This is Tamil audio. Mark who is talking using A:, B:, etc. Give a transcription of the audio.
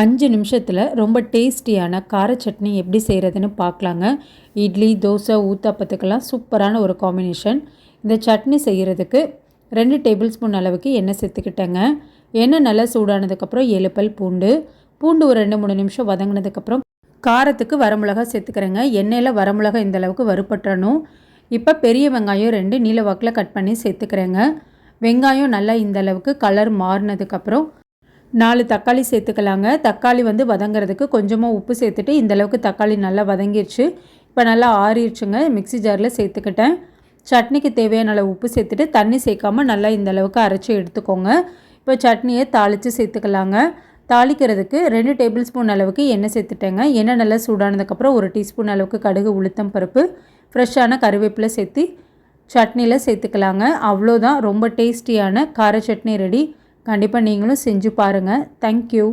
A: அஞ்சு நிமிஷத்தில் ரொம்ப டேஸ்டியான கார சட்னி எப்படி செய்கிறதுன்னு பார்க்கலாங்க இட்லி தோசை ஊத்தாப்பத்துக்கெல்லாம் சூப்பரான ஒரு காம்பினேஷன் இந்த சட்னி செய்கிறதுக்கு ரெண்டு டேபிள் ஸ்பூன் அளவுக்கு எண்ணெய் சேர்த்துக்கிட்டேங்க. எண்ணெய் நல்லா சூடானதுக்கப்புறம் எழுப்பல் பூண்டு. பூண்டு ஒரு ரெண்டு மூணு நிமிஷம் வதங்கினதுக்கப்புறம் காரத்துக்கு வரமிளகா சேர்த்துக்கிறேங்க. எண்ணெயில் வரமிளகா இந்த அளவுக்கு வறுப்பட்டுறணும் இப்போ பெரிய வெங்காயம் ரெண்டு நீல வாக்கில் கட் பண்ணி சேர்த்துக்கிறேங்க. வெங்காயம் நல்லா இந்த அளவுக்கு கலர் மாறினதுக்கப்புறம் நாலு தக்காளி சேர்த்துக்கலாங்க. தக்காளி வந்து வதங்கிறதுக்கு கொஞ்சமாக உப்பு சேர்த்துட்டு இந்தளவுக்கு தக்காளி நல்லா வதங்கிடுச்சு இப்போ நல்லா ஆறிடுச்சுங்க மிக்சி ஜாரில் சேர்த்துக்கிட்டேன். சட்னிக்கு தேவையான அளவு உப்பு சேர்த்துட்டு தண்ணி சேர்க்காமல் நல்லா இந்த அளவுக்கு அரைச்சி எடுத்துக்கோங்க. இப்போ சட்னியை தாளித்து சேர்த்துக்கலாங்க. தாளிக்கிறதுக்கு ரெண்டு டேபிள் ஸ்பூன் அளவுக்கு எண்ணெய் சேர்த்துட்டேங்க. எண்ணெய் நல்லா சூடானதுக்கப்புறம் ஒரு டீஸ்பூன் அளவுக்கு கடுகு உளுத்தம் பருப்பு ஃப்ரெஷ்ஷான கருவேப்பிலை சேர்த்து சட்னியில் சேர்த்துக்கலாங்க. அவ்வளோதான் ரொம்ப டேஸ்டியான கார சட்னி ரெடி. கண்டிப்பாக நீங்களும் செஞ்சு பாருங்கள் தேங்க்யூ